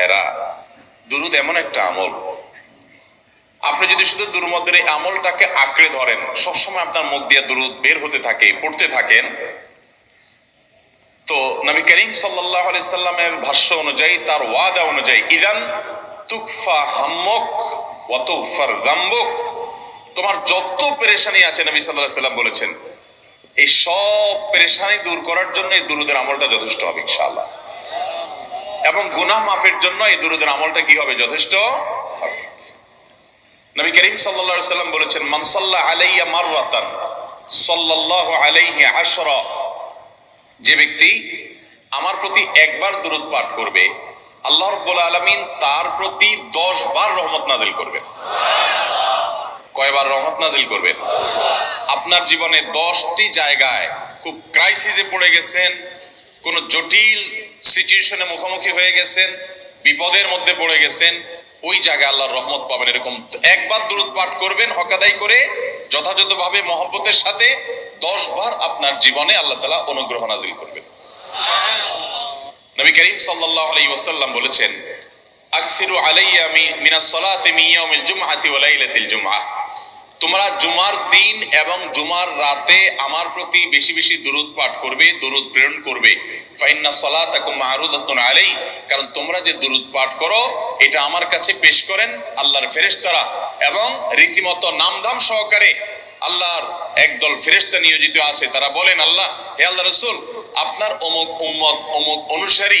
ভাইরা দুরুদ এমন একটা আমল। আপনি যদি শুধু দুর্মদের এই আমলটাকে আঁকড়ে ধরেন, সবসময় আপনার মুখ দিয়ে দুরুদ বের হতে থাকে, পড়তে থাকেন, তো নবী করিম সাল্লাহ সাল্লামের ভাষ্য অনুযায়ী, তার ওয়াদা অনুযায়ী, ইদান তুকফা হাম্মক ওয়াতুফার জাম্বক তোমার যত পেরেশানি আছে, নবী সাল্লাহ সাল্লাম বলেছেন, এই সব পেরেশানি দূর করার জন্য এই দুরুদের আমলটা যথেষ্ট হবে, ইনশাআল্লাহ। এবং গুনাহ মাফের জন্য এই দুরুদের আমলটা কি হবে যথেষ্ট? নবী করিম সাল্লাম বলেছেন, মান সাল্লা আলাইয়া মাররাতান আলাইহি আশরা। যে ব্যক্তি আমার প্রতি একবার দুরুদ পাঠ করবে, আল্লাহ রাব্বুল আলামিন তার প্রতি 10 বার রহমত নাজিল করবেন কয়বার রহমত নাজিল করবেন আপনার জীবনে দশটি জায়গায় খুব ক্রাইসিসে পড়ে গেছেন, কোন জটিল সিচুয়েশনে মুখোমুখি হয়ে গেছেন, বিপদের মধ্যে পড়ে গেছেন, ওই জায়গায় আল্লাহর রহমত পাবেন এরকম। একবার দূরত পাঠ করবেন হকাদাই করে যথাযথভাবে মহব্বতের সাথে দশ বার আপনার জীবনে আল্লাহ তালা অনুগ্রহ নাজিল করবেন। নবী করিম সাল্লাল্লাহু আলাইহি ওয়াসাল্লাম বলেছেন, আকসিরু আলাইয়া মিনাস সালাতি ইয়াউমিল জুমআতি ওয়া লাইলাতিল জুমআহ তোমরা জুমার দিন এবং জুমার রাতে আমার প্রতি বেশি বেশি দুরুদ পাঠ করবে, দুরুদ প্রেরণ করবে। ফাইন্না সালাতাকুম মারুদাতুন আলাই কারণ তোমরা যে দুরুদ পাঠ করো, এটা আমার কাছে পেশ করেন আল্লাহর ফেরেশতারা এবং রীতিমতো নামধাম সহকারে আল্লাহর একদল ফেরেশতা নিয়োজিত আছে। তারা বলেন, আল্লাহ, হে আল্লাহ রসুল, আপনার অমুক উম্মত অমুক অনুসারী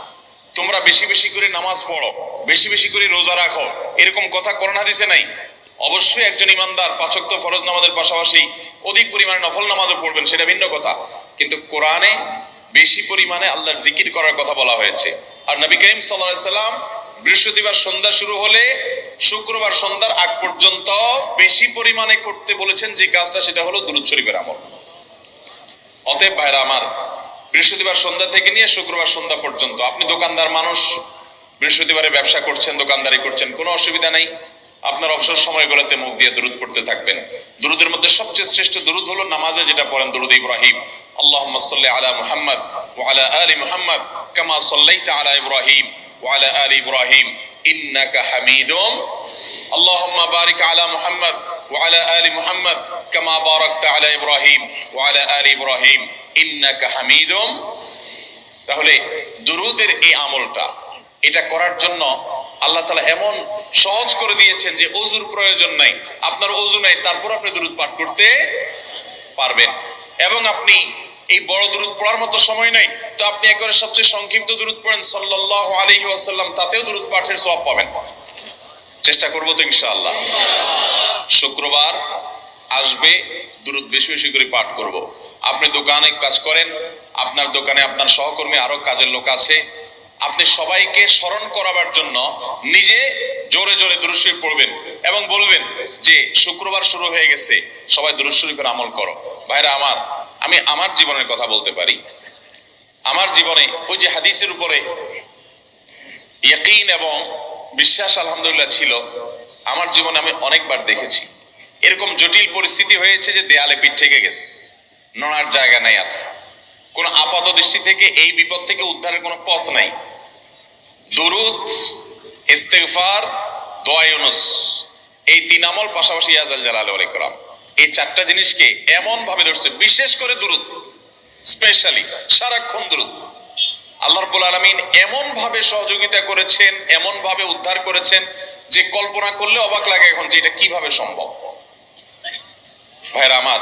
তোমরা বেশি বেশি করে নামাজ পড়ো, বেশি বেশি করে রোজা রাখো। এরকম কথা কোরআন হাদিসে নাই। অবশ্যই একজন ইমানদার পাচক ফরজ নামাজের পাশাপাশি অধিক পরিমাণে নফল নামাজও পড়বেন, সেটা ভিন্ন কথা। কিন্তু কোরআনে বেশি পরিমাণে আল্লাহর জিকির করার কথা বলা হয়েছে। আর নবী করিম সাল্লাহ সাল্লাম বৃহস্পতিবার সন্ধ্যা শুরু হলে শুক্রবার সন্ধ্যার আগ পর্যন্ত বেশি পরিমাণে করতে বলেছেন যে কাজটা, সেটা হলো দুরুদ আমল। অতএব ভাইরা আমার বৃহস্পতিবার সন্ধ্যা থেকে নিয়ে শুক্রবার সন্ধ্যা পর্যন্ত আপনি দোকানদার মানুষ বৃহস্পতিবারে ব্যবসা করছেন দোকানদারি করছেন কোনো অসুবিধা নাই আপনার অবসর সময়গুলোতে মুখ দিয়ে দুরুদ পড়তে থাকবেন দুরুদের মধ্যে সবচেয়ে শ্রেষ্ঠ দুরুদ হলো নামাজে যেটা পড়েন দুরুদ ইব্রাহিম اللهم صل على محمد وعلى آل محمد كما صليت على إبراهيم وعلى آل إبراهيم إنك حميد اللهم بارك على محمد وعلى آل محمد كما باركت على إبراهيم وعلى آل إبراهيم তাহলে দুরুদের এই আমলটা, এটা করার জন্য আল্লাহ তালা এমন সহজ করে দিয়েছেন যে অজুর প্রয়োজন নাই। আপনার অজু নাই, তারপর আপনি দুরুদ পাঠ করতে পারবেন। এবং আপনি এই বড় দূরত পড়ার মতো সময় নাই, তো আপনি একবারে সবচেয়ে সংক্ষিপ্ত দূরত পড়েন সাল্লাহ আলহি আসাল্লাম তাতেও দূরত পাঠের সব পাবেন। চেষ্টা করব তো ইনশাআল্লাহ। শুক্রবার আসবে দূরত বেশি বেশি করে পাঠ করব। আপনি দোকানে কাজ করেন, আপনার দোকানে আপনার সহকর্মী আরও কাজের লোক আছে। আপনি সবাইকে স্মরণ করাবার জন্য নিজে জোরে জোরে দুরুদ শরীফ পড়বেন এবং বলবেন যে, শুক্রবার শুরু হয়ে গেছে, সবাই দুরুদ শরীফের আমল করো। ভাইরা আমার, আমি আমার জীবনের কথা বলতে পারি। আমার জীবনে ওই যে হাদিসের উপরে ইয়াকিন এবং বিশ্বাস আলহামদুলিল্লাহ ছিল, আমার জীবনে আমি অনেকবার দেখেছি। এরকম জটিল পরিস্থিতি হয়েছে যে দেয়ালে পিঠ থেকে গেছে। নড়ার জায়গা নাই আর। কোন আপাত দৃষ্টি থেকে এই বিপদ থেকে উদ্ধারের কোনো পথ নাই। দুরুদ, ইস্তেগফার, দোয়া ইউনুস, এই তিন আমল পাশাপাশি ইয়াজাল জালাল আলাইকুম এই চারটা জিনিসকে এমন ভাবে ধরছে, বিশেষ করে দুরুদ, স্পেশালি সারাক্ষণ দুরুদ। আল্লাহ রাব্বুল আলামিন এমন ভাবে সহযোগিতা করেছেন এমন ভাবে উদ্ধার করেছেন যে কল্পনা করলে অবাক লাগে এখন যে এটা কীভাবে সম্ভব। ভাইরা আমার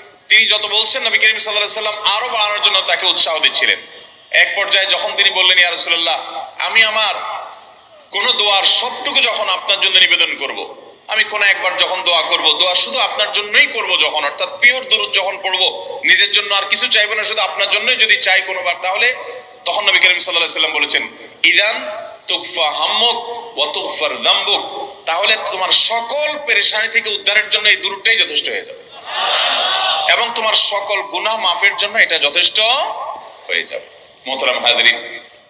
তিনি যত বলছেন, নবী করিম সাল্লাম আরও বাড়ানোর জন্য তাকে উৎসাহ দিচ্ছিলেন এক পর্যায়ে যখন তিনি বললেন, ইয়া রাসূলুল্লাহ, আমি আমার কোন দোয়ার সবটুকু যখন আপনার জন্য নিবেদন করব। আমি কোন একবার যখন দোয়া করব, দোয়া শুধু আপনার জন্যই করব যখন, অর্থাৎ পিওর দরুদ যখন পড়ব, নিজের জন্য আর কিছু চাইব না, শুধু আপনার জন্যই যদি চাই কোনোবার, তাহলে তখন নবী করিম সাল্লাম বলেছেন, ইদান তুকফা হাম্মুক ওয়া তুগফার যামবুক তাহলে তোমার সকল পেরেশানি থেকে উদ্ধারের জন্য এই দুরুদটাই যথেষ্ট হয়ে যাবে তোমার সকল গুনাহ মাফের জন্য এটা যথেষ্ট হয়ে যাবে। মোহতারাম হাজরিন,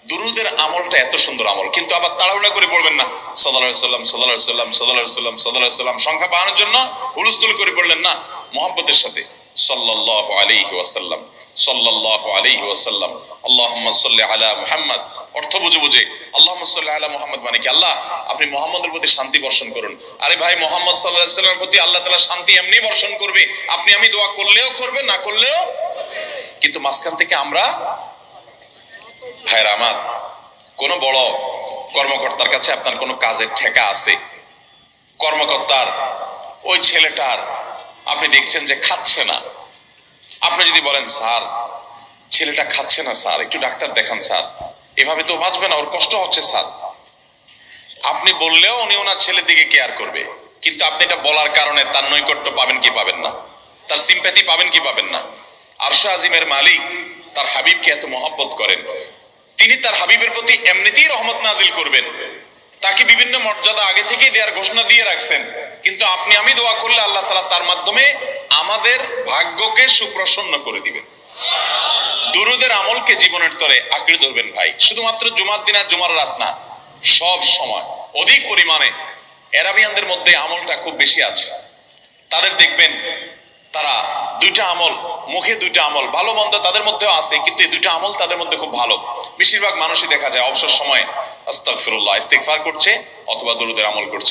দুরুদের আমলটা এত সুন্দর আমল, কিন্তু আবার তাড়াহুড়া করে পড়বেন না। সাল্লাল্লাহু সাল্লাম সাল্লাল্লাহু সাল্লাম সাল্লাল্লাহু সাল্লাম সাল্লাল্লাহু সাল্লাম সংখ্যা বাড়ানোর জন্য হুলস্থুল করে পড়লেন না। মোহাব্বতের সাথে, সাল্লাল্লাহু আলাইহি ওয়াসাল্লাম, সাল্লাল্লাহু আলাইহি ওয়াসাল্লাম, আল্লাহুম্মা সাল্লি আলা মুহাম্মদ অর্থ বুঝে বুঝে আল্লাহুম্মা সাল্লি আলা মুহাম্মদ মানে কি? আল্লাহ, আপনি মুহাম্মদের প্রতি শান্তি বর্ষণ করুন। আরে ভাই, মোহাম্মদ সাল্লামের প্রতি আল্লাহ তালা শান্তি এমনি বর্ষণ করবে। আপনি আমি দোয়া করলেও করবে, না করলেও? কিন্তু মাঝখান থেকে আমরা ভাইরা আমার, কোন বড় কর্মকর্তার কাছে আপনার কোনো কাজের ঠেকা আছে? কর্মকর্তার, ওই ছেলেটার, আপনি দেখছেন যে খাচ্ছে না। আপনি যদি বলেন, স্যার, ছেলেটা খাচ্ছে না, স্যার, একটু ডাক্তার দেখান, স্যার। এভাবে তো বাঁচবে না, ওর কষ্ট হচ্ছে স্যার। আপনি বললেও উনি ওনার ছেলের দিকে কেয়ার করবে। কিন্তু আপনি এটা বলার কারণে তার নৈকট্য পাবেন কি পাবেন না, তার সিম্প্যাথি পাবেন কি পাবেন না। আরশা আজিমের মালিক তার হাবিবকে এত মহব্বত করেন। তিনি তার হাবিবের প্রতি এমনিতেই রহমত নাজিল করবেন। তাকে বিভিন্ন মর্যাদা আগে থেকেই দেওয়ার ঘোষণা দিয়ে রাখছেন। কিন্তু আপনি, আমি দোয়া করলে আল্লাহ তালা তার মাধ্যমে আমাদের ভাগ্যকে সুপ্রসন্ন করে দিবেন। দুরুদের আমলকে জীবনের তরে আঁকড়ে ধরবেন ভাই। শুধুমাত্র জুমার দিন আর জুমার রাত না, সব সময়। অধিক পরিমাণে এরাবিয়ানদের মধ্যে আমলটা খুব বেশি আছে। তাদের দেখবেন তারা দুইটা আমল, মুখে দুইটা আমল, ভালো মন্দ তাদের মধ্যেও আছে, কিন্তু এই দুইটা আমল তাদের মধ্যে খুব ভালো। বেশিরভাগ মানুষই দেখা যায় অবসর সময় আস্তাগফিরুল্লাহ, ইস্তিগফার করছে অথবা দরুদের আমল করছে।